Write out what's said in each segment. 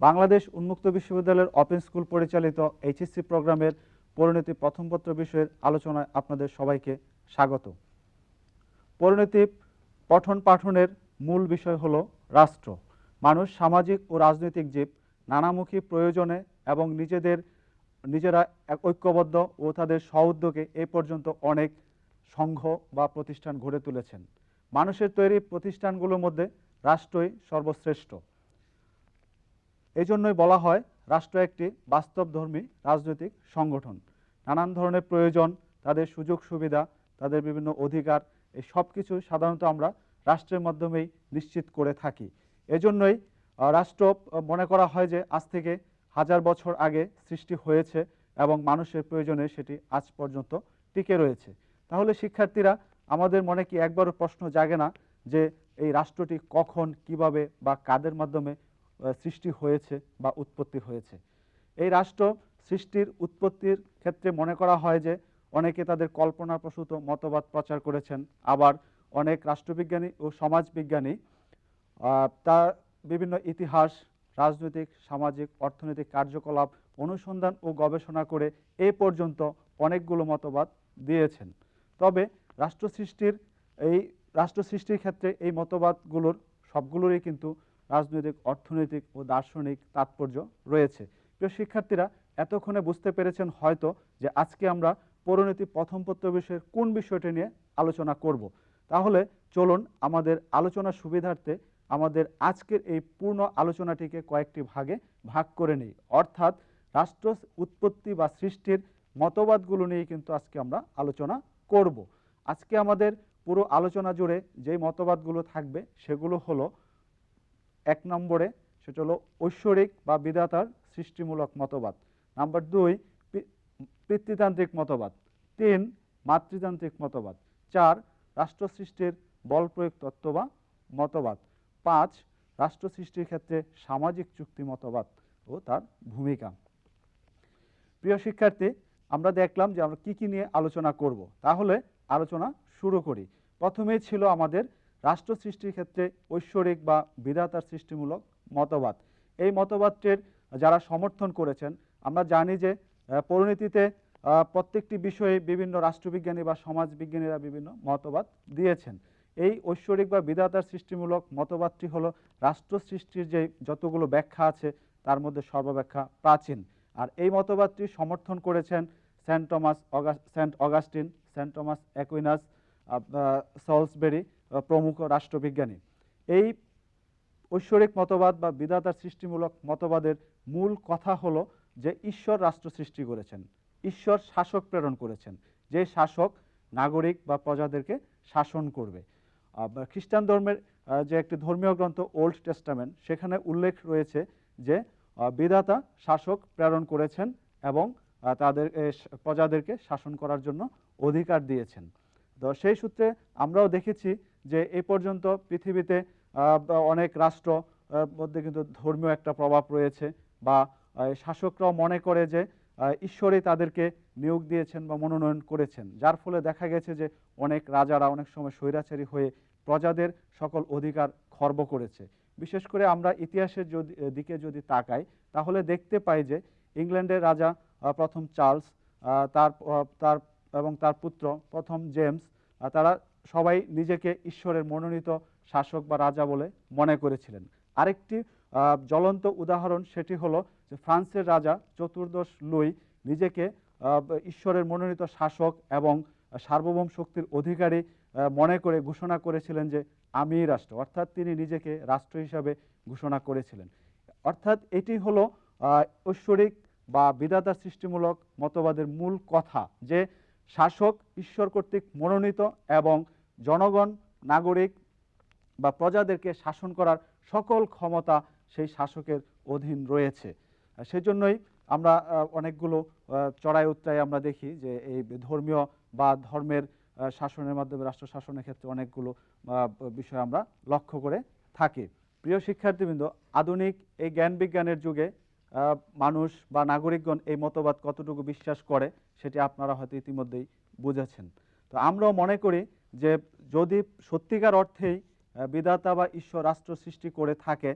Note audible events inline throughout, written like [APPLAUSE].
বাংলাদেশ উন্মুক্ত বিশ্ববিদ্যালয়ের open school পরিচালিত এইচএসসি প্রোগ্রামের পরিণতি প্রথম পত্র বিষয়ের আলোচনায় আপনাদের সবাইকে স্বাগত। পরিণতি পঠন পাঠনের মূল বিষয় হল রাষ্ট্র। মানুষ সামাজিক ও রাজনৈতিক জীব, নানামুখী প্রয়োজনে এবং নিজেদের, নিজেরা ঐক্যবদ্ধ ও তাদের সউদ্যোগে এ পর্যন্ত অনেক সংঘ বা প্রতিষ্ঠান গড়ে তুলেছেন। মানুষের তৈরি প্রতিষ্ঠানগুলোর মধ্যে রাষ্ট্রই সর্বশ্রেষ্ঠ। এই জন্যই বলা হয়, রাষ্ট্র একটি বাস্তবধর্মী রাজনৈতিক সংগঠন। নানান ধরনের প্রয়োজন, তাদের সুযোগ সুবিধা, তাদের বিভিন্ন অধিকার, এই সব কিছু সাধারণত আমরা রাষ্ট্রের মাধ্যমেই নিশ্চিত করে থাকি। এজন্যই রাষ্ট্র মনে করা হয় যে আজ থেকে হাজার বছর আগে সৃষ্টি হয়েছে এবং মানুষের প্রয়োজনে সেটি আজ পর্যন্ত টিকে রয়েছে। তাহলে শিক্ষার্থীরা, আমাদের মনে কি একবারও প্রশ্ন জাগে না যে এই রাষ্ট্রটি কখন, কীভাবে বা কাদের মাধ্যমে সৃষ্টি হয়েছে বা উৎপত্তি হয়েছে। এই রাষ্ট্র সৃষ্টির উৎপত্তির ক্ষেত্রে মনে করা হয় যে অনেকে তাদের কল্পনাপ্রসূত মতবাদ প্রচার করেছেন, আবার অনেক রাষ্ট্রবিজ্ঞানী ও সমাজবিজ্ঞানী তার বিভিন্ন ইতিহাস, রাজনৈতিক, সামাজিক, অর্থনৈতিক কার্যকলাপ, অনুসন্ধান ও গবেষণা করে এ পর্যন্ত অনেকগুলো মতবাদ দিয়েছেন। তবে রাষ্ট্র সৃষ্টির এই রাষ্ট্র সৃষ্টির ক্ষেত্রে এই মতবাদগুলোর সবগুলোরই কিন্তু রাজনৈতিক, অর্থনৈতিক ও দার্শনিক তাৎপর্য রয়েছে। প্রিয় শিক্ষার্থীরা, এতক্ষণে বুঝতে পেরেছেন হয়তো যে আজকে আমরা পরিণতি প্রথম পত্র বিষয়ের কোন বিষয়টি নিয়ে আলোচনা করব। তাহলে চলুন আমাদের আলোচনার সুবিধার্থে আমাদের আজকের এই পূর্ণ আলোচনাটিকে কয়েকটি ভাগে ভাগ করে নিই। অর্থাৎ রাষ্ট্র উৎপত্তি বা সৃষ্টির মতবাদগুলো নিয়ে কিন্তু আজকে আমরা আলোচনা করব। আজকে আমাদের পুরো আলোচনা জুড়ে যেই মতবাদগুলো থাকবে সেগুলো হলো এক নম্বরে, সেটা হলো ঐশ্বরিক বা বিধাতার সৃষ্টিমূলক মতবাদ। নাম্বার দুই পিতৃতান্ত্রিক মতবাদ। তিন, মাতৃতান্ত্রিক মতবাদ। চার রাষ্ট্র সৃষ্টির বল প্রয়োগ তত্ত্ব বা মতবাদ। পাঁচ রাষ্ট্র সৃষ্টির ক্ষেত্রে সামাজিক চুক্তি মতবাদ ও তার ভূমিকা। প্রিয় শিক্ষার্থী, আমরা দেখলাম যে আমরা কি কি নিয়ে আলোচনা করব। তাহলে আলোচনা শুরু করি। প্রথমেই ছিল আমাদের রাষ্ট্র সৃষ্টির ক্ষেত্রে ঐশ্বরিক বা বিধাতার সৃষ্টিমূলক মতবাদ। এই মতবাদটির যারা সমর্থন করেছেন, আমরা জানি যে পরিণতিতে প্রত্যেকটি বিষয়ে বিভিন্ন রাষ্ট্রবিজ্ঞানী বা সমাজবিজ্ঞানীরা বিভিন্ন মতবাদ দিয়েছেন। এই ঐশ্বরিক বা বিধাতার সৃষ্টিমূলক মতবাদটি হলো রাষ্ট্র সৃষ্টির যে যতগুলো ব্যাখ্যা আছে, তার মধ্যে সর্বব্যাখ্যা প্রাচীন। আর এই মতবাদটি সমর্থন করেছেন Saint Thomas অগাস, saint Augustine, saint Thomas Aquinas Salisbury প্রমুখ রাষ্ট্রবিজ্ঞানী। এই ঐশ্বরিক মতবাদ বা বিধাতার সৃষ্টিমূলক মতবাদের মূল কথা হলো যে ঈশ্বর রাষ্ট্র সৃষ্টি করেছেন, ঈশ্বর শাসক প্রেরণ করেছেন, যে শাসক নাগরিক বা প্রজাদেরকে শাসন করবে। খ্রিস্টান ধর্মের যে একটি ধর্মীয় গ্রন্থ ওল্ড টেস্টামেন্ট, সেখানে উল্লেখ রয়েছে যে বিধাতা শাসক প্রেরণ করেছেন এবং তাদের প্রজাদেরকে শাসন করার জন্য অধিকার দিয়েছেন। তো সেই সূত্রে আমরাও দেখেছি যে এই পর্যন্ত পৃথিবীতে অনেক রাষ্ট্র মধ্যে কিন্তু ধর্মীয় একটা প্রভাব রয়েছে বা শাসকরাও মনে করে যে ঈশ্বরই তাদেরকে নিয়োগ দিয়েছেন বা মনোনয়ন করেছেন। যার ফলে দেখা গেছে যে অনেক রাজারা অনেক সময় স্বৈরাচারী হয়ে প্রজাদের সকল অধিকার খর্ব করেছে। বিশেষ করে আমরা ইতিহাসের যদি, দিকে যদি তাকাই, তাহলে দেখতে পাই যে ইংল্যান্ডের রাজা প্রথম চার্লস তার তার এবং তার পুত্র প্রথম জেমস তারা সবাই নিজেকে ঈশ্বরের মনোনীত শাসক বা রাজা বলে মনে করেছিলেন। আরেকটি জ্বলন্ত উদাহরণ সেটি হলো যে ফ্রান্সের রাজা চতুর্দশ লুই নিজেকে ঈশ্বরের মনোনীত শাসক এবং সার্বভৌম শক্তির অধিকারী মনে করে ঘোষণা করেছিলেন যে আমি রাষ্ট্র। অর্থাৎ তিনি নিজেকে রাষ্ট্র হিসাবে ঘোষণা করেছিলেন। অর্থাৎ এটি হলো ঐশ্বরিক বা বিধাতার সৃষ্টিমূলক মতবাদের মূল কথা যে শাসক ঈশ্বর কর্তৃক মনোনীত এবং জনগণ, নাগরিক বা প্রজাদেরকে শাসন করার সকল ক্ষমতা সেই শাসকের অধীন রয়েছে। সেজন্যই আমরা অনেকগুলো চড়াই উত্তরায় আমরা দেখি যে এই ধর্মীয় বা ধর্মের শাসনের মাধ্যমে, রাষ্ট্র শাসনের ক্ষেত্রে অনেকগুলো বিষয় আমরা লক্ষ্য করে থাকি। প্রিয় শিক্ষার্থীবৃন্দ, আধুনিক এই জ্ঞান বিজ্ঞানের যুগে মানুষ বা নাগরিকগণ এই মতবাদ কতটুকু বিশ্বাস করে সেটি আপনারা হয়তো ইতিমধ্যেই বুঝেছেন। তো আমরাও মনে করি যে যদি সত্যিকার অর্থেই বিধাতা বা ঈশ্বর রাষ্ট্র সৃষ্টি করে থাকে,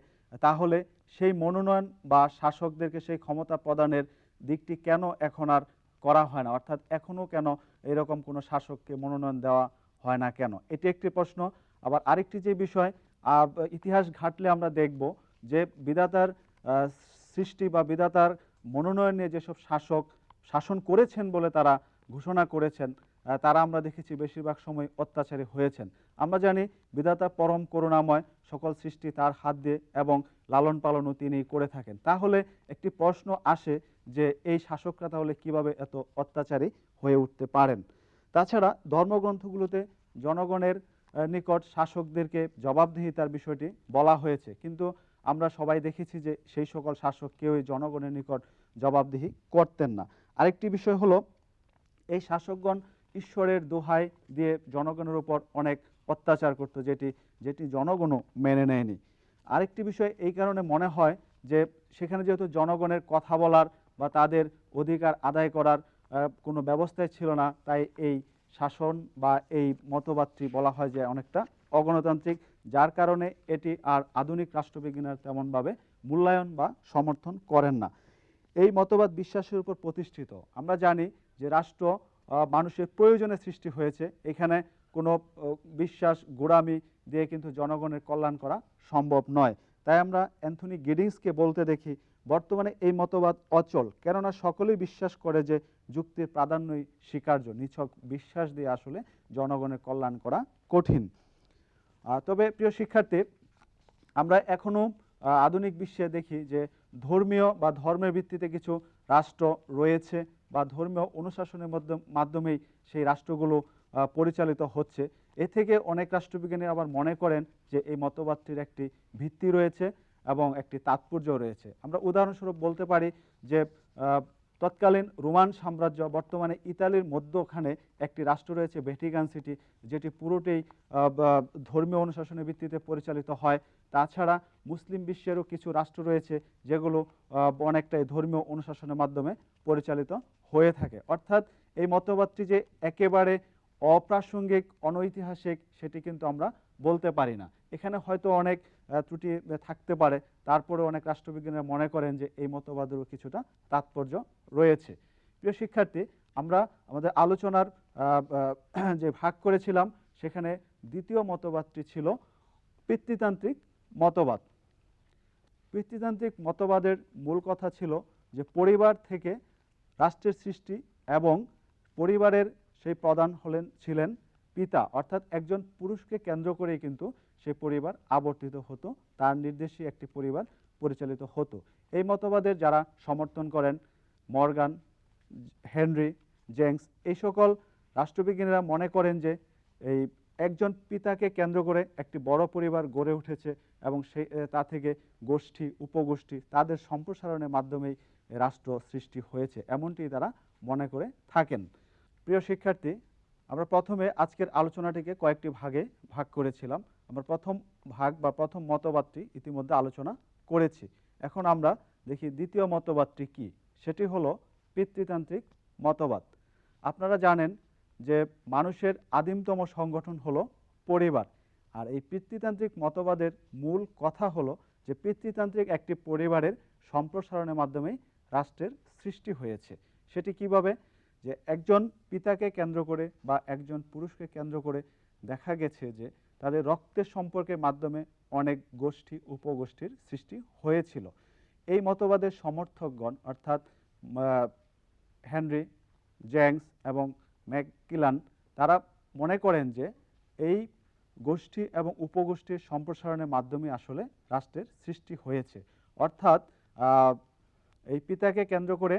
তাহলে সেই মনোনয়ন বা শাসকদেরকে সেই ক্ষমতা প্রদানের দিকটি কেন এখন আর করা হয় না? অর্থাৎ এখনও কেন এরকম কোনো শাসককে মনোনয়ন দেওয়া হয় না কেন? এটি একটি প্রশ্ন। আবার আরেকটি যে বিষয় ইতিহাস ঘাটলে আমরা দেখব যে বিধাতার সৃষ্টি বা বিধাতার মনোনয়ন নিয়ে যেসব শাসক শাসন করেছেন বলে তারা ঘোষণা করেছেন তারা আমরা দেখেছি বেশিরভাগ সময় অত্যাচারী হয়েছেন। আমরা জানি বিধাতা পরম করুণাময়, সকল সৃষ্টি তার হাত দিয়ে এবং লালন পালনও তিনি করে থাকেন। তাহলে একটি প্রশ্ন আসে যে এই শাসকরা তাহলে কীভাবে এত অত্যাচারী হয়ে উঠতে পারেন? তাছাড়া ধর্মগ্রন্থগুলোতে জনগণের নিকট শাসকদেরকে জবাবদিহিতার বিষয়টি বলা হয়েছে। কিন্তু আমরা সবাই দেখেছি যে সেই সকল শাসক কেউই জনগণের নিকট জবাবদিহি করতেন না। আরেকটি বিষয় হলো, এই শাসকগণ ঈশ্বরের দোহাই দিয়ে জনগণের উপর অনেক অত্যাচার করতো, যেটি যেটি জনগণও মেনে নেয়নি। আরেকটি বিষয় এই কারণে মনে হয় যে সেখানে যেহেতু জনগণের কথা বলার বা তাদের অধিকার আদায় করার কোনো ব্যবস্থাই ছিল না, তাই এই শাসন বা এই মতবাদটি বলা হয় যে অনেকটা অগণতান্ত্রিক, যার কারণে এটি আর আধুনিক রাষ্ট্রবিজ্ঞানের তেমনভাবে মূল্যায়ন বা সমর্থন করেন না। এই মতবাদ বিশ্বাসের উপর প্রতিষ্ঠিত। আমরা জানি যে রাষ্ট্র মানুষের প্রয়োজনে সৃষ্টি হয়েছে। এখানে কোনো বিশ্বাস, গোড়ামি দিয়ে কিন্তু জনগণের কল্যাণ করা সম্ভব নয়। তাই আমরা অ্যান্থনি গিডিংসকে বলতে দেখি বর্তমানে এই মতবাদ অচল। কেননা সকলেই বিশ্বাস করে যে যুক্তির প্রাধান্যই স্বীকার্য, নিছক বিশ্বাস দিয়ে আসলে জনগণের কল্যাণ করা কঠিন। তবে প্রিয় শিক্ষার্থী, আমরা এখনও আধুনিক বিশ্বে দেখি যে ধর্মীয় বা ধর্মের ভিত্তিতে কিছু রাষ্ট্র রয়েছে বা ধর্মীয় অনুশাসনের মাধ্যম- মাধ্যমেই সেই রাষ্ট্রগুলো পরিচালিত হচ্ছে। এ থেকে অনেক রাষ্ট্রবিজ্ঞানী আবার মনে করেন যে এই মতবাদটির একটি ভিত্তি রয়েছে। এবং একটি তাৎপর্য রয়েছে। আমরা উদাহরণস্বরূপ বলতে পারি যে তৎকালীন রোমান সাম্রাজ্য, বর্তমানে ইতালির মধ্যখানে একটি রাষ্ট্র রয়েছে, ভ্যাটিকান সিটি, যেটি পুরোটাই ধর্মীয় অনুশাসনের ভিত্তিতে পরিচালিত হয়। তাছাড়া মুসলিম বিশ্বেরও কিছু রাষ্ট্র রয়েছে, যেগুলো অনেকটাই ধর্মীয় অনুশাসনের মাধ্যমে পরিচালিত হয়ে থাকে। অর্থাৎ এই মতবাদটি যে একেবারে অপ্রাসঙ্গিক, অনৈতিহাসিক সেটি কিন্তু আমরা বলতে পারি না। এখানে হয়তো অনেক ত্রুটি থাকতে পারে। তারপরে অনেক রাষ্ট্রবিজ্ঞানীরা মনে করেন যে এই মতবাদেরও কিছুটা তাৎপর্য রয়েছে। প্রিয় শিক্ষার্থী, আমরা আমাদের আলোচনার [CLEARS THROAT] যে ভাগ করেছিলাম, সেখানে দ্বিতীয় মতবাদটি ছিল পিতৃতান্ত্রিক মতবাদ। পিতৃতান্ত্রিক মতবাদের মূল কথা ছিল যে পরিবার থেকে রাষ্ট্রের সৃষ্টি এবং পরিবারের সেই প্রধান হলেন, ছিলেন পিতা। অর্থাৎ একজন পুরুষকে কেন্দ্র করেই কিন্তু সেই পরিবার আবর্তিত হতো, তার নির্দেশে একটি পরিবার পরিচালিত হতো। এই মতবাদের যারা সমর্থন করেন, মর্গান, হেনরি, জেংস, এই সকল রাষ্ট্রবিজ্ঞানীরা মনে করেন যে এই একজন পিতাকে কেন্দ্র করে একটি বড় পরিবার গড়ে উঠেছে এবং সেই তা থেকে গোষ্ঠী, উপগোষ্ঠী তাদের সম্প্রসারণের মাধ্যমেই রাষ্ট্র সৃষ্টি হয়েছে এমনটি তারা মনে করে থাকেন। প্রিয় শিক্ষার্থী, আমরা প্রথমে আজকের আলোচনাটিকে কয়েকটি ভাগে ভাগ করেছিলাম। আমরা প্রথম ভাগ বা প্রথম মতবাদটি ইতিমধ্যে আলোচনা করেছি। এখন আমরা দেখি দ্বিতীয় মতবাদটি কি? সেটি হলো পিতৃতান্ত্রিক মতবাদ। আপনারা জানেন যে মানুষের আদিমতম সংগঠন হলো পরিবার। আর এই পিতৃতান্ত্রিক মতবাদের মূল কথা হলো যে পিতৃতান্ত্রিক একটি পরিবারের সম্প্রসারণের মাধ্যমেই রাষ্ট্রের সৃষ্টি হয়েছে। সেটি কীভাবে? যে একজন পিতাকে কেন্দ্র করে বা একজন পুরুষকে কেন্দ্র করে দেখা গেছে যে তাদের রক্তের সম্পর্কের মাধ্যমে অনেক গোষ্ঠী, উপগোষ্ঠীর সৃষ্টি হয়েছিল। এই মতবাদের সমর্থকগণ অর্থাৎ হেনরি, জ্যাংস এবং ম্যাককিলান তারা মনে করেন যে এই গোষ্ঠী এবং উপগোষ্ঠীর সম্প্রসারণের মাধ্যমে আসলে রাষ্ট্রের সৃষ্টি হয়েছে। অর্থাৎ এই পিতাকে কেন্দ্র করে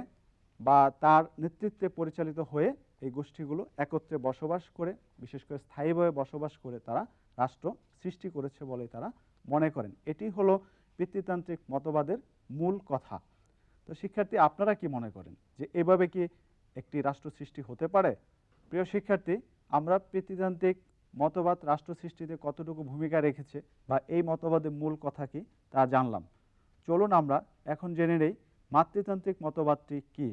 বা তার নেতৃত্বে পরিচালিত হয়ে এই গোষ্ঠীগুলো একত্রে বসবাস করে, বিশেষ করে স্থায়ীভাবে বসবাস করে তারা রাষ্ট্র সৃষ্টি করেছে বলে তারা মনে করেন। এটি হলো পিতৃতান্ত্রিক মতবাদের মূল কথা। তো শিক্ষার্থী, আপনারা কি মনে করেন যে এভাবে কি একটি রাষ্ট্র সৃষ্টি হতে পারে? প্রিয় শিক্ষার্থী, আমরা পিতৃতান্ত্রিক মতবাদ রাষ্ট্র সৃষ্টিতে কতটুকু ভূমিকা রেখেছে বা এই মতবাদের মূল কথা কি তা জানলাম। চলুন আমরা এখন জেনে নেই, মাতৃতান্ত্রিক মতবাদটি কি?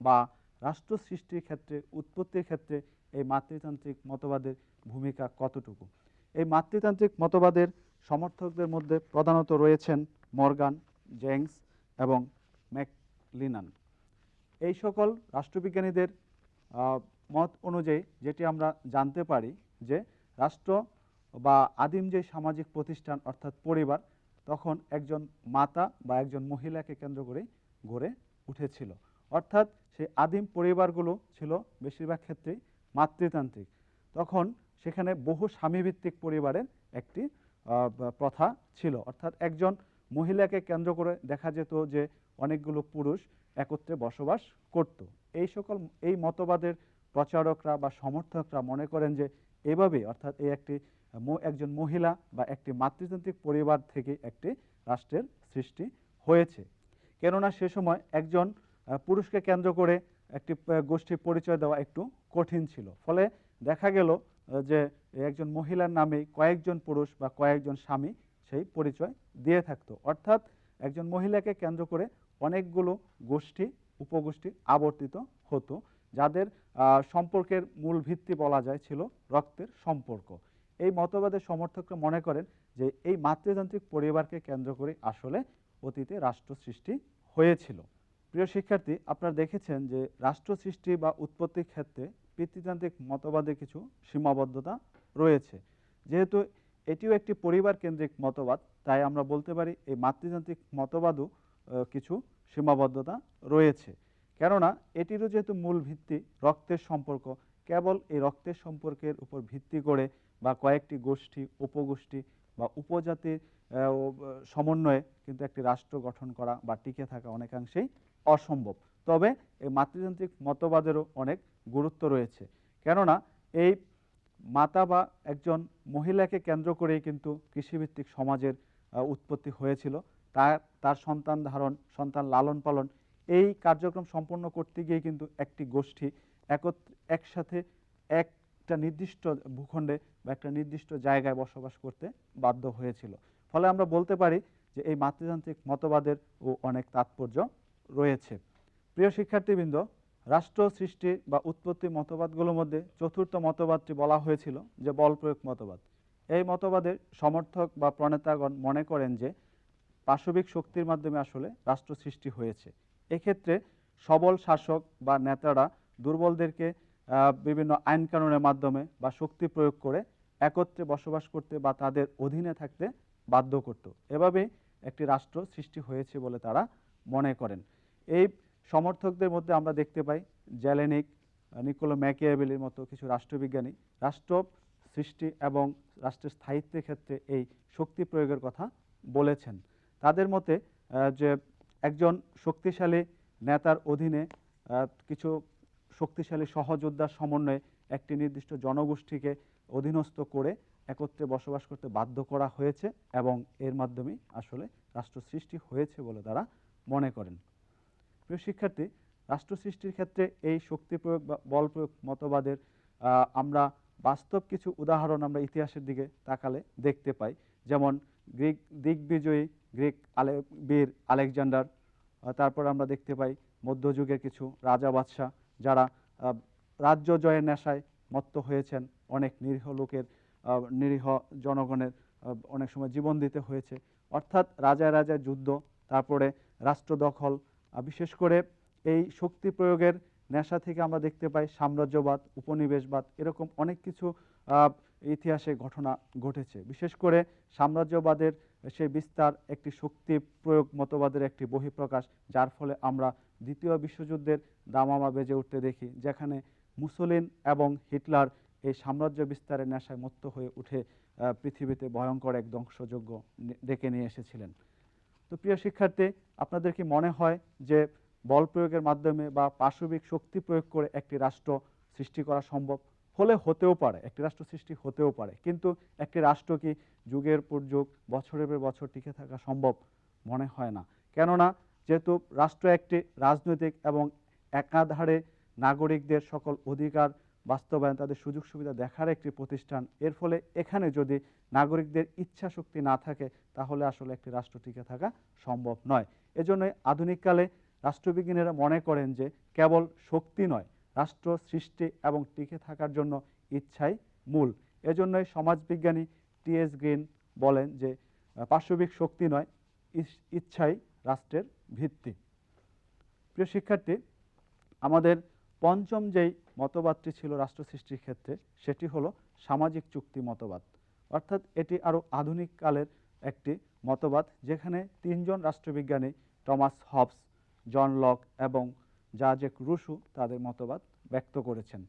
বা রাষ্ট্র সৃষ্টির ক্ষেত্রে, উৎপত্তির ক্ষেত্রে এই মাতৃতান্ত্রিক মতবাদের ভূমিকা কতটুকু? এই মাতৃতান্ত্রিক মতবাদের সমর্থকদের মধ্যে প্রধানত রয়েছেন মর্গান, জেংস এবং ম্যাকলিনান। এই সকল রাষ্ট্রবিজ্ঞানীদের মত অনুযায়ী যেটি আমরা জানতে পারি যে রাষ্ট্র বা আদিম যে সামাজিক প্রতিষ্ঠান অর্থাৎ পরিবার, তখন একজন মাতা বা একজন মহিলাকে কেন্দ্র করে গড়ে উঠেছিল। অর্থাৎ সেই আদিম পরিবারগুলো ছিল বেশিরভাগ ক্ষেত্রেই মাতৃতান্ত্রিক। তখন সেখানে বহু স্বামীভিত্তিক পরিবারের একটি প্রথা ছিল। অর্থাৎ একজন মহিলাকে কেন্দ্র করে দেখা যেত যে অনেকগুলো পুরুষ একত্রে বসবাস করত। এই সকল, এই মতবাদের প্রচারকরা বা সমর্থকরা মনে করেন যে এভাবে, অর্থাৎ এই একটি একজন মহিলা বা একটি মাতৃতান্ত্রিক পরিবার থেকে একটি রাষ্ট্রের সৃষ্টি হয়েছে। কেননা সে সময় একজন পুরুষকে কেন্দ্র করে একটি গোষ্ঠীর পরিচয় দেওয়া একটু কঠিন ছিল। ফলে দেখা গেল যে একজন মহিলার নামে কয়েকজন পুরুষ বা কয়েকজন স্বামী সেই পরিচয় দিয়ে থাকতো। অর্থাৎ একজন মহিলাকে কেন্দ্র করে অনেকগুলো গোষ্ঠী, উপগোষ্ঠী আবর্তিত হতো, যাদের সম্পর্কের মূল ভিত্তি বলা যায় ছিল রক্তের সম্পর্ক। এই মতবাদের সমর্থকরা মনে করেন যে এই মাতৃতান্ত্রিক পরিবারকে কেন্দ্র করে আসলে অতীতে রাষ্ট্র সৃষ্টি হয়েছিল। প্রিয় শিক্ষার্থী, আপনারা দেখেছেন যে রাষ্ট্র সৃষ্টি বা উৎপত্তির ক্ষেত্রে পিতৃতান্ত্রিক মতবাদে কিছু সীমাবদ্ধতা রয়েছে। যেহেতু এটিও একটি পরিবার কেন্দ্রিক মতবাদ, তাই আমরা বলতে পারি এই মাতৃতান্ত্রিক মতবাদও কিছু সীমাবদ্ধতা রয়েছে। কেননা এটিরও যেহেতু মূল ভিত্তি রক্তের সম্পর্ক, কেবল এই রক্তের সম্পর্কের উপর ভিত্তি করে বা কয়েকটি গোষ্ঠী, উপগোষ্ঠী বা উপজাতির সমন্বয়ে কিন্তু একটি রাষ্ট্র গঠন করা বা টিকে থাকা অনেকাংশেই অসম্ভব। তবে এই মাতৃতান্ত্রিক মতবাদেরও অনেক গুরুত্ব রয়েছে। কেননা এই মাতা বা একজন মহিলাকে কেন্দ্র করেই কিন্তু কৃষিভিত্তিক সমাজের উৎপত্তি হয়েছিল। তার তার সন্তান ধারণ, সন্তান লালন পালন এই কার্যক্রম সম্পন্ন করতে গিয়ে কিন্তু একটি গোষ্ঠী একত্র একসাথে একটা নির্দিষ্ট ভূখণ্ডে বা একটা নির্দিষ্ট জায়গায় বসবাস করতে বাধ্য হয়েছিল। ফলে আমরা বলতে পারি যে এই মাতৃতান্ত্রিক মতবাদের ও অনেক তাৎপর্য রয়েছে। প্রিয় শিক্ষার্থীবৃন্দ, রাষ্ট্র সৃষ্টি বা উৎপত্তি মতবাদগুলোর মধ্যে চতুর্থ মতবাদটি বলা হয়েছিল যে বল প্রয়োগ মতবাদ। এই মতবাদের সমর্থক বা প্রণেতাগণ মনে করেন যে পাশবিক শক্তির মাধ্যমে আসলে রাষ্ট্র সৃষ্টি হয়েছে। এক্ষেত্রে সবল শাসক বা নেতারা দুর্বলদেরকে বিভিন্ন আইন কানুনের মাধ্যমে বা শক্তি প্রয়োগ করে একত্রে বসবাস করতে বা তাদের অধীনে থাকতে বাধ্য করত। এভাবে একটি রাষ্ট্র সৃষ্টি হয়েছে বলে তারা মনে করেন। এই সমর্থকদের মধ্যে আমরা দেখতে পাই জ্যালেনিক নিকোলো ম্যাকিয়াবেলির মতো কিছু রাষ্ট্রবিজ্ঞানী। রাষ্ট্র সৃষ্টি এবং রাষ্ট্রের স্থায়িত্বের ক্ষেত্রে এই শক্তি প্রয়োগের কথা বলেছেন। তাদের মতে যে একজন শক্তিশালী নেতার অধীনে কিছু শক্তিশালী সহযোদ্ধার সমন্বয়ে একটি নির্দিষ্ট জনগোষ্ঠীকে অধীনস্থ করে একত্রে বসবাস করতে বাধ্য করা হয়েছে এবং এর মাধ্যমে আসলে রাষ্ট্র সৃষ্টি হয়েছে বলে তারা মনে করেন। প্রিয় শিক্ষার্থী, রাষ্ট্র সৃষ্টির ক্ষেত্রে এই শক্তি প্রয়োগ বা বল প্রয়োগ মতবাদের আমরা বাস্তব কিছু উদাহরণ আমরা ইতিহাসের দিকে তাকালে দেখতে পাই। যেমন গ্রিক দিগ্বিজয়ী গ্রিক আলে, বীর আলেকজান্ডার তারপর আমরা দেখতে পাই মধ্যযুগের কিছু রাজা বাদশাহ, যারা রাজ্য জয়ের নেশায় মত্ত হয়েছেন। অনেক নিরীহ লোকের নিরীহ জনগণের অনেক সময় জীবন দিতে হয়েছে। অর্থাৎ রাজায় রাজায় যুদ্ধ, তারপরে রাষ্ট্র দখল বিশেষ করে এই শক্তি প্রয়োগের নেশা থেকে আমরা দেখতে পাই সাম্রাজ্যবাদ, উপনিবেশবাদ, এরকম অনেক কিছু ইতিহাসে ঘটনা ঘটেছে। বিশেষ করে সাম্রাজ্যবাদের সেই বিস্তার একটি শক্তি প্রয়োগ মতবাদের একটি বহিঃপ্রকাশ, যার ফলে আমরা দ্বিতীয় বিশ্বযুদ্ধের দামামা বেজে উঠতে দেখি, যেখানে মুসলিন এবং হিটলার এই সাম্রাজ্য বিস্তারের নেশায় মত্ত হয়ে উঠে পৃথিবীতে ভয়ঙ্কর এক ধ্বংসযজ্ঞ ডেকে নিয়ে এসেছিলেন। তো প্রিয় শিক্ষার্থী, আপনাদের কি মনে হয় যে বল প্রয়োগের মাধ্যমে বা পাশবিক শক্তি প্রয়োগ করে একটি রাষ্ট্র সৃষ্টি করা সম্ভব? হলে হতেও পারে, একটি রাষ্ট্র সৃষ্টি হতেও পারে। কিন্তু একটি রাষ্ট্র কি যুগের পর যুগ, বছরের পর বছর টিকে থাকা সম্ভব মনে হয় না। কেননা, যেহেতু রাষ্ট্র একটি রাজনৈতিক এবং একাধারে নাগরিকদের সকল অধিকার বাস্তবায়ন, তাদের সুযোগ সুবিধা দেখার একটি প্রতিষ্ঠান। এর ফলে এখানে যদি নাগরিকদের ইচ্ছা শক্তি না থাকে, তাহলে আসলে একটি রাষ্ট্র টিকে থাকা সম্ভব নয়। এজন্যই আধুনিককালে রাষ্ট্রবিজ্ঞানীরা মনে করেন যে কেবল শক্তি নয়, রাষ্ট্র সৃষ্টি এবং টিকে থাকার জন্য ইচ্ছাই মূল। এজন্যই সমাজবিজ্ঞানী টি এস গ্রিন বলেন যে পার্শ্ববিক শক্তি নয় ইচ্ছাই রাষ্ট্রের ভিত্তি। প্রিয় শিক্ষার্থী, আমাদের পঞ্চম যেই মতবাদটি ছিল রাষ্ট্র সৃষ্টির ক্ষেত্রে, সেটি হলো সামাজিক চুক্তি মতবাদ। অর্থাৎ এটি আরও আধুনিক কালের একটি মতবাদ, যেখানে তিনজন রাষ্ট্রবিজ্ঞানী, টমাস হবস, জন লক এবং জাজেক রুশু তাদের মতবাদ ব্যক্ত করেছেন।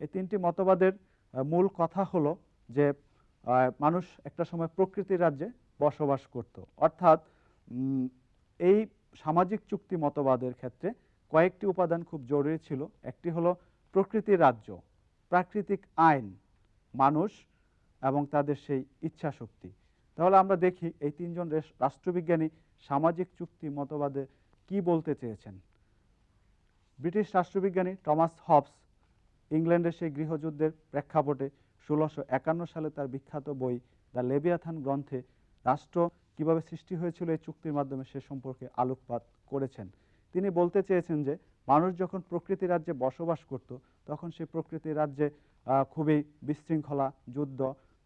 এই তিনটি মতবাদের মূল কথা হলো যে মানুষ একটা সময় প্রকৃতির রাজ্যে বসবাস করত। অর্থাৎ এই সামাজিক চুক্তি মতবাদের ক্ষেত্রে কয়েকটি উপাদান খুব জরুরি ছিল। একটি হলো প্রকৃতির রাজ্য, প্রাকৃতিক আইন, মানুষ এবং তাদের সেই ইচ্ছা শক্তি তাহলে আমরা দেখি এই তিনজন রাষ্ট্রবিজ্ঞানী সামাজিক চুক্তি মতবাদে কি বলতে চেয়েছেন। ব্রিটিশ রাষ্ট্রবিজ্ঞানী টমাস হবস ইংল্যান্ডের সেই গৃহযুদ্ধের প্রেক্ষাপটে ষোলোশো একান্ন সালে তার বিখ্যাত বই দ্য লেবিয়াথান গ্রন্থে রাষ্ট্র কীভাবে সৃষ্টি হয়েছিল এই চুক্তির মাধ্যমে সে সম্পর্কে আলোকপাত করেছেন। তিনি বলতে চেয়েছেন যে, মানুষ যখন প্রকৃতি রাজ্যে বসবাস করত, তখন সেই প্রকৃতি রাজ্যে খুবই বিশৃঙ্খলা, যুদ্ধ,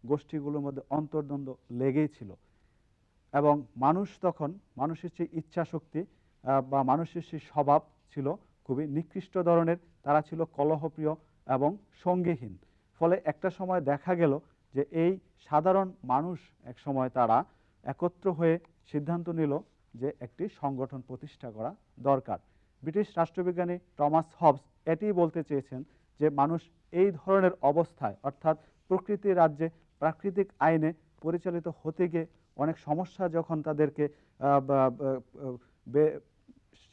গোষ্ঠীগুলোর মধ্যে অন্তর্দ্বন্দ্ব লেগেই ছিল। এবং মানুষ তখন, মানুষের সেই ইচ্ছা শক্তি বা মানুষের সেই স্বভাব ছিল খুবই নিকৃষ্ট ধরনের। তারা ছিল কলহপ্রিয় এবং সঙ্গীহীন। ফলে একটা সময় দেখা গেল যে, এই সাধারণ মানুষ এক সময় তারা একত্র হয়ে সিদ্ধান্ত নিল যে একটি সংগঠন প্রতিষ্ঠা করা দরকার। ব্রিটিশ রাষ্ট্রবিজ্ঞানী টমাস হবস এটিই বলতে চেয়েছেন যে মানুষ এই ধরনের অবস্থায়, অর্থাৎ প্রকৃতি রাজ্যে প্রাকৃতিক আইনে পরিচালিত হতে গিয়ে অনেক সমস্যা যখন তাদেরকে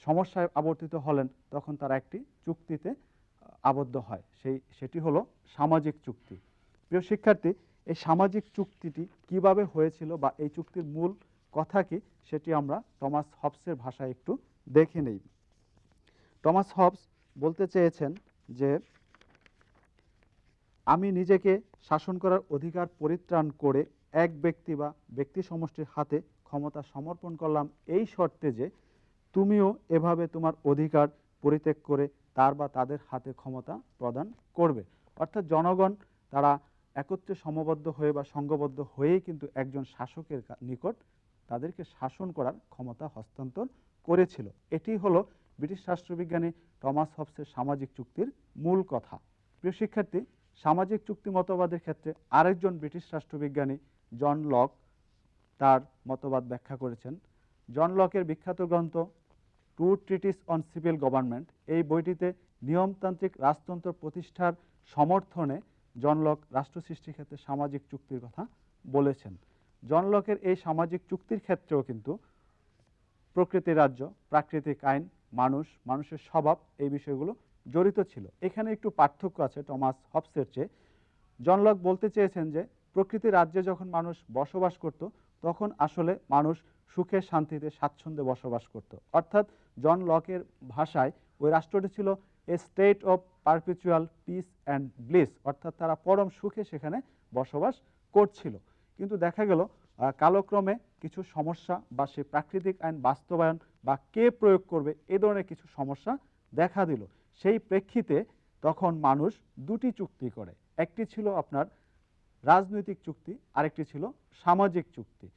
সমস্যায় আবর্তিত হলেন, তখন তারা একটি চুক্তিতে আবদ্ধ হয়। সেই, সেটি হলো সামাজিক চুক্তি। প্রিয় শিক্ষার্থী, এই সামাজিক চুক্তিটি কীভাবে হয়েছিল বা এই চুক্তির মূল কথা কি? সেটি আমরা টমাস হবসের ভাষায় একটু দেখে নেই। টমাস হবস বলতে চেয়েছেন যে, আমি নিজেকে শাসন করার অধিকার পরিত্রাণ করে এক ব্যক্তি বা ব্যক্তি সমষ্টির হাতে ক্ষমতা সমর্পণ করলাম এই শর্তে যে, তুমিও এভাবে তোমার অধিকার পরিত্যাগ করে তার বা তাদের হাতে ক্ষমতা প্রদান করবে। অর্থাৎ জনগণ তারা একত্রে সমবদ্ধ হয়ে বা সংঘবদ্ধ হয়েই কিন্তু একজন শাসকের নিকট তাদেরকে শাসন করার ক্ষমতা হস্তান্তর করেছিল। এটি হলো ব্রিটিশ রাষ্ট্রবিজ্ঞানী টমাস হবসের সামাজিক চুক্তির মূল কথা। প্রিয় শিক্ষার্থী, সামাজিক চুক্তি মতবাদের ক্ষেত্রে আরেকজন ব্রিটিশ রাষ্ট্রবিজ্ঞানী জন লক তার মতবাদ ব্যাখ্যা করেছেন। জন লকের বিখ্যাত গ্রন্থ two treatises on civil government এই বইটিতে নিয়মতান্ত্রিক রাজতন্ত্র প্রতিষ্ঠার সমর্থনে জন লক রাষ্ট্র সৃষ্টির ক্ষেত্রে সামাজিক চুক্তির কথা বলেছেন। জন লকের এই সামাজিক চুক্তির ক্ষেত্রেও কিন্তু প্রকৃতির রাজ্য, প্রাকৃতিক আইন, মানুষ, মানুষের স্বভাব এই বিষয়গুলো জড়িত ছিল। এখানে একটু পার্থক্য আছে টমাস হবসের চেয়ে। জনলক বলতে চেয়েছেন যে, প্রকৃতি রাজ্যে যখন মানুষ বসবাস করত, তখন আসলে মানুষ সুখে, শান্তিতে, স্বাচ্ছন্দ্যে বসবাস করত। অর্থাৎ জন লকের ভাষায় ওই রাষ্ট্রটি ছিল a state of perpetual peace and bliss অর্থাৎ তারা পরম সুখে সেখানে বসবাস করছিল। কিন্তু দেখা গেল কালক্রমে কিছু সমস্যা বা সেই প্রাকৃতিক আইন বাস্তবায়ন বা কে প্রয়োগ করবে এ ধরনের কিছু সমস্যা দেখা দিল। সেই প্রেক্ষিতে তখন মানুষ দুটি চুক্তি করে। একটি ছিল আপনার রাজনৈতিক চুক্তি, আরেকটি ছিল সামাজিক চুক্তি।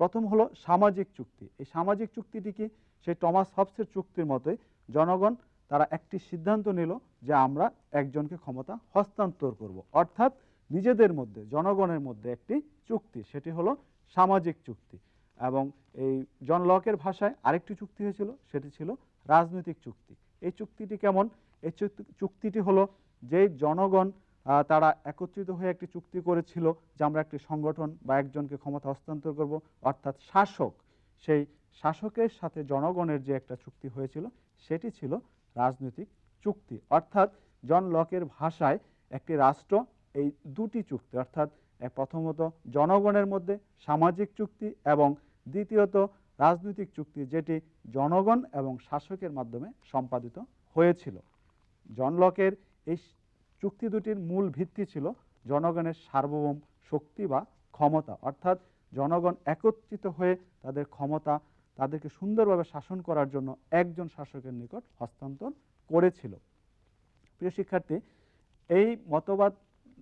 প্রথম হলো সামাজিক চুক্তি। এই সামাজিক চুক্তিটি কি? সেই টমাস হবসের চুক্তির মতোই জনগণ তারা একটি সিদ্ধান্ত নিল যে আমরা একজনকে ক্ষমতা হস্তান্তর করব। অর্থাৎ নিজেদের মধ্যে, জনগণের মধ্যে একটি চুক্তি, সেটি হলো সামাজিক চুক্তি। এবং এই জন লকের ভাষায় আরেকটি চুক্তি হয়েছিল, সেটি ছিল রাজনৈতিক চুক্তি। এই চুক্তিটি কেমন? এই চুক্তি- চুক্তিটি হলো যে জনগণ তারা একত্রিত হয়ে একটি চুক্তি করেছিল যে আমরা একটি সংগঠন বা একজনকে ক্ষমতা হস্তান্তর করব, অর্থাৎ শাসক। সেই শাসকের সাথে জনগণের যে একটা চুক্তি হয়েছিল, সেটি ছিল রাজনৈতিক চুক্তি। অর্থাৎ জন লকের ভাষায় একটি রাষ্ট্র এই দুটি চুক্তি, অর্থাৎ প্রথমত জনগণের মধ্যে সামাজিক চুক্তি এবং দ্বিতীয়ত রাজনৈতিক চুক্তি, যেটি জনগণ এবং শাসকের মাধ্যমে সম্পাদিত হয়েছিল। জনলকের এই চুক্তি দুটির মূল ভিত্তি ছিল জনগণের সার্বভৌম শক্তি বা ক্ষমতা, অর্থাৎ জনগণ একত্রিত হয়ে তাদের ক্ষমতা তাদেরকে সুন্দরভাবে শাসন করার জন্য একজন শাসকের নিকট হস্তান্তর করেছিল। প্রিয় শিক্ষার্থী, এই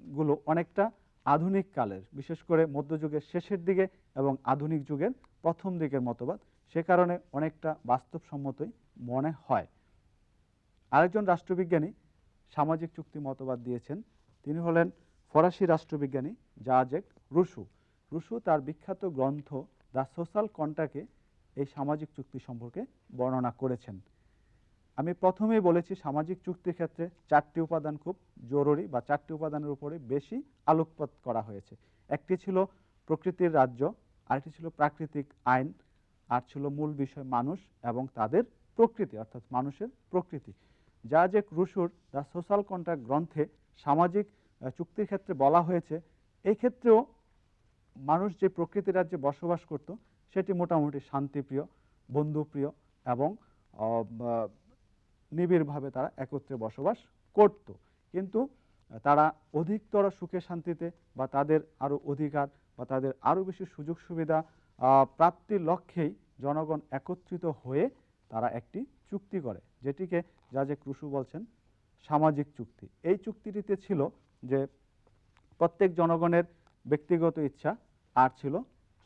মতবাদগুলো অনেকটা আধুনিক কালের, বিশেষ করে মধ্যযুগের শেষের দিকে এবং আধুনিক যুগের প্রথম দিকের মতবাদ। সে কারণে অনেকটা বাস্তবসম্মতই মনে হয়। আরেকজন রাষ্ট্রবিজ্ঞানী সামাজিক চুক্তি মতবাদ দিয়েছেন। তিনি হলেন ফরাসি রাষ্ট্রবিজ্ঞানী জাজেক রুশু। রুশু তার বিখ্যাত গ্রন্থ দ্য সোশ্যাল কন্টাকে এই সামাজিক চুক্তি সম্পর্কে বর্ণনা করেছেন। আমি প্রথমেই বলেছি সামাজিক চুক্তির ক্ষেত্রে চারটি উপাদান খুব জরুরি বা চারটি উপাদানের উপরে বেশি আলোকপাত করা হয়েছে। একটি ছিল প্রকৃতির রাজ্য, আরেকটি ছিল প্রাকৃতিক আইন, আর ছিল মূল বিষয় মানুষ এবং তাদের প্রকৃতি, অর্থাৎ মানুষের প্রকৃতি। যা যে রুশুর দ্য সোশ্যাল কন্ট্রাক্ট গ্রন্থে সামাজিক চুক্তির ক্ষেত্রে বলা হয়েছে এই ক্ষেত্রেও মানুষ যে প্রকৃতি রাজ্যে বসবাস করত, সেটি মোটামুটি শান্তিপ্রিয়, বন্ধুপ্রিয় এবং নিবিড়ভাবে তারা একত্রে বসবাস করত। কিন্তু তারা অধিকতর সুখে শান্তিতে বা তাদের আরও অধিকার বা তাদের আরও বেশি সুযোগ সুবিধা প্রাপ্তির লক্ষ্যেই জনগণ একত্রিত হয়ে তারা একটি চুক্তি করে, যেটিকে যা যে ক্রুশু বলছেন সামাজিক চুক্তি। এই চুক্তিটিতে ছিল যে প্রত্যেক জনগণের ব্যক্তিগত ইচ্ছা, আর ছিল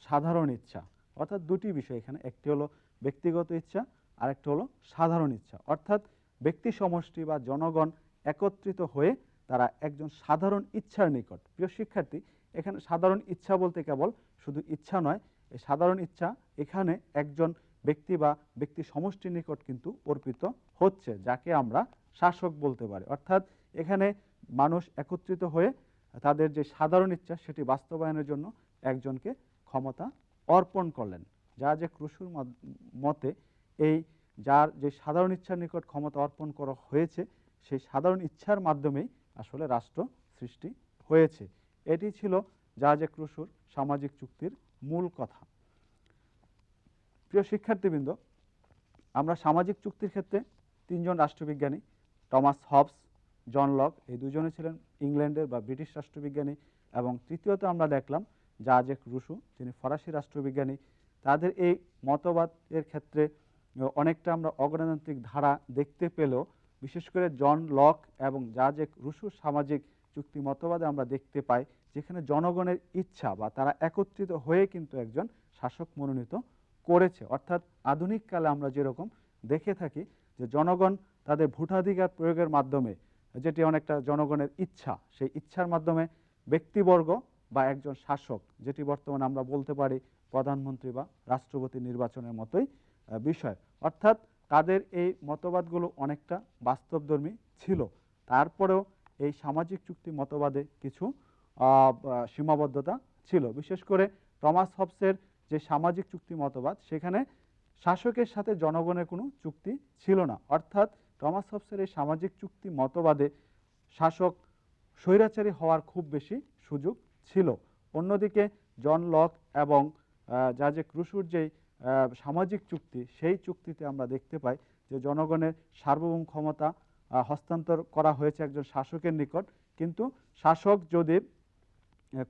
সাধারণ ইচ্ছা। অর্থাৎ দুটি বিষয় এখানে, একটি হলো ব্যক্তিগত ইচ্ছা, আরেকটি হলো সাধারণ ইচ্ছা। অর্থাৎ ব্যক্তি সমষ্টি বা জনগণ একত্রিত হয়ে তারা একজন সাধারণ ইচ্ছার নিকট। প্রিয় শিক্ষার্থী, এখানে সাধারণ ইচ্ছা বলতে কেবল শুধু ইচ্ছা নয় এই সাধারণ ইচ্ছা এখানে একজন ব্যক্তি বা ব্যক্তি সমষ্টির নিকট কিন্তু অর্পিত হচ্ছে, যাকে আমরা শাসক বলতে পারি। অর্থাৎ এখানে মানুষ একত্রিত হয়ে তাদের যে সাধারণ ইচ্ছা সেটি বাস্তবায়নের জন্য একজনকে ক্ষমতা অর্পণ করলেন। যা যে ক্রুশুর মত- এই যার যে সাধারণ ইচ্ছার নিকট ক্ষমতা অর্পণ করা হয়েছে, সেই সাধারণ ইচ্ছার মাধ্যমেই আসলে রাষ্ট্র সৃষ্টি হয়েছে। এটি ছিল যে ক্রুশুর সামাজিক চুক্তির মূল কথা। প্রিয় শিক্ষার্থীবৃন্দ, আমরা সামাজিক চুক্তির ক্ষেত্রে তিনজন রাষ্ট্রবিজ্ঞানী, টমাস হবস, জন লক, এই দুজনে ছিলেন ইংল্যান্ডের বা ব্রিটিশ রাষ্ট্রবিজ্ঞানী এবং তৃতীয়ত আমরা দেখলাম জাজেক রুশু যিনি ফরাসি রাষ্ট্রবিজ্ঞানী। তাদের এই মতবাদের ক্ষেত্রে অনেকটা আমরা অগণতান্ত্রিক ধারা দেখতে পেলেও, বিশেষ করে জন লক এবং জাজেক রুশুর সামাজিক চুক্তি মতবাদে আমরা দেখতে পাই, যেখানে জনগণের ইচ্ছা বা তারা একত্রিত হয়ে কিন্তু একজন শাসক মনোনীত করেছে। অর্থাৎ আধুনিক কালে আমরা যেরকম দেখে থাকি যে জনগণ তাদের ভোটাধিকার প্রয়োগের মাধ্যমে, যেটি অনেকটা জনগণের ইচ্ছা, সেই ইচ্ছার মাধ্যমে ব্যক্তিবর্গ বা একজন শাসক, যেটি বর্তমানে আমরা বলতে পারি প্রধানমন্ত্রী বা রাষ্ট্রপতি নির্বাচনের মতোই বিষয়। অর্থাৎ তাদের এই মতবাদগুলো অনেকটা বাস্তবধর্মী ছিল। তারপরেও এই সামাজিক চুক্তি মতবাদে কিছু সীমাবদ্ধতা ছিল। বিশেষ করে টমাস হবসের যে সামাজিক চুক্তি মতবাদ সেখানে শাসকের সাথে জনগণের কোনো চুক্তি ছিল না। অর্থাৎ টমাস হবসের এই সামাজিক চুক্তি মতবাদে শাসক স্বৈরাচারী হওয়ার খুব বেশি সুযোগ ছিল। অন্যদিকে জন লক এবং আহ, জাজেক রুশুর যেই সামাজিক চুক্তি, সেই চুক্তিতে আমরা দেখতে পাই যে জনগণের সার্বভৌম ক্ষমতা হস্তান্তর করা হয়েছে একজন শাসকের নিকট। কিন্তু শাসক যদি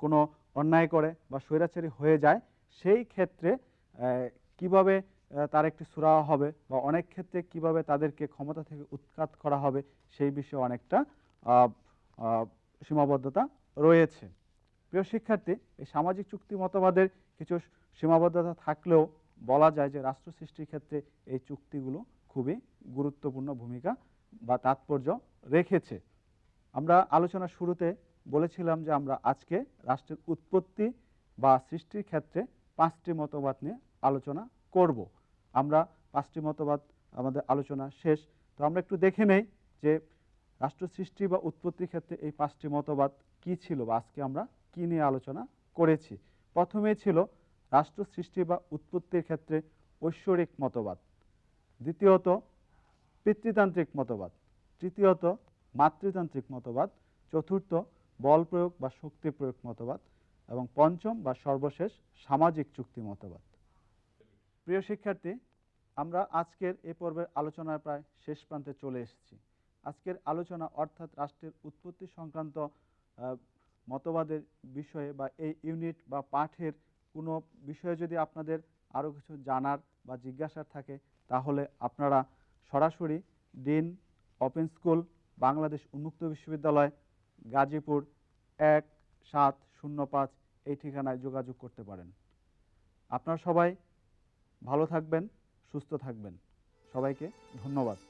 কোনো অন্যায় করে বা স্বৈরাচারী হয়ে যায়, সেই ক্ষেত্রে কীভাবে তার একটি সুরাহা হবে বা অনেক ক্ষেত্রে কীভাবে তাদেরকে ক্ষমতা থেকে উৎখাত করা হবে, সেই বিষয়ে অনেকটা সীমাবদ্ধতা রয়েছে। প্রিয় শিক্ষার্থী, এই সামাজিক চুক্তি মতবাদের কিছু সীমাবদ্ধতা থাকলেও বলা যায় যে রাষ্ট্র সৃষ্টির ক্ষেত্রে এই চুক্তিগুলো খুবই গুরুত্বপূর্ণ ভূমিকা বা তাৎপর্য রেখেছে। আমরা আলোচনার শুরুতে বলেছিলাম যে আমরা আজকে রাষ্ট্রের উৎপত্তি বা সৃষ্টির ক্ষেত্রে পাঁচটি মতবাদ নিয়ে আলোচনা করব। আমরা পাঁচটি মতবাদ, আমাদের আলোচনা শেষ। তো আমরা একটু দেখে নেই যে রাষ্ট্র সৃষ্টি বা উৎপত্তির ক্ষেত্রে এই পাঁচটি মতবাদ কি ছিল বা আজকে আমরা কি নিয়ে আলোচনা করেছি। প্রথমে ছিল রাষ্ট্র সৃষ্টি বা উৎপত্তির ক্ষেত্রে ঐশ্বরিক মতবাদ। দ্বিতীয়ত, পিতৃতান্ত্রিক মতবাদ। তৃতীয়ত, মাতৃতান্ত্রিক মতবাদ। চতুর্থ, বল প্রয়োগ বা শক্তি প্রয়োগ মতবাদ। এবং পঞ্চম বা সর্বশেষ সামাজিক চুক্তি মতবাদ। প্রিয় শিক্ষার্থী, আমরা আজকের এ পর্বের আলোচনার প্রায় শেষ প্রান্তে চলে এসেছি। আজকের আলোচনা অর্থাৎ রাষ্ট্রের উৎপত্তি সংক্রান্ত মতবাদের বিষয়ে বা এই ইউনিট বা পাঠের কোনো বিষয়ে যদি আপনাদের আরও কিছু জানার বা জিজ্ঞাসার থাকে, তাহলে আপনারা সরাসরি ডিন ওপেন স্কুল, বাংলাদেশ উন্মুক্ত বিশ্ববিদ্যালয়, গাজীপুর এক সাত শূন্য পাঁচ এই ঠিকানায় যোগাযোগ করতে পারেন। আপনারা সবাই ভালো থাকবেন, সুস্থ থাকবেন। সবাইকে ধন্যবাদ।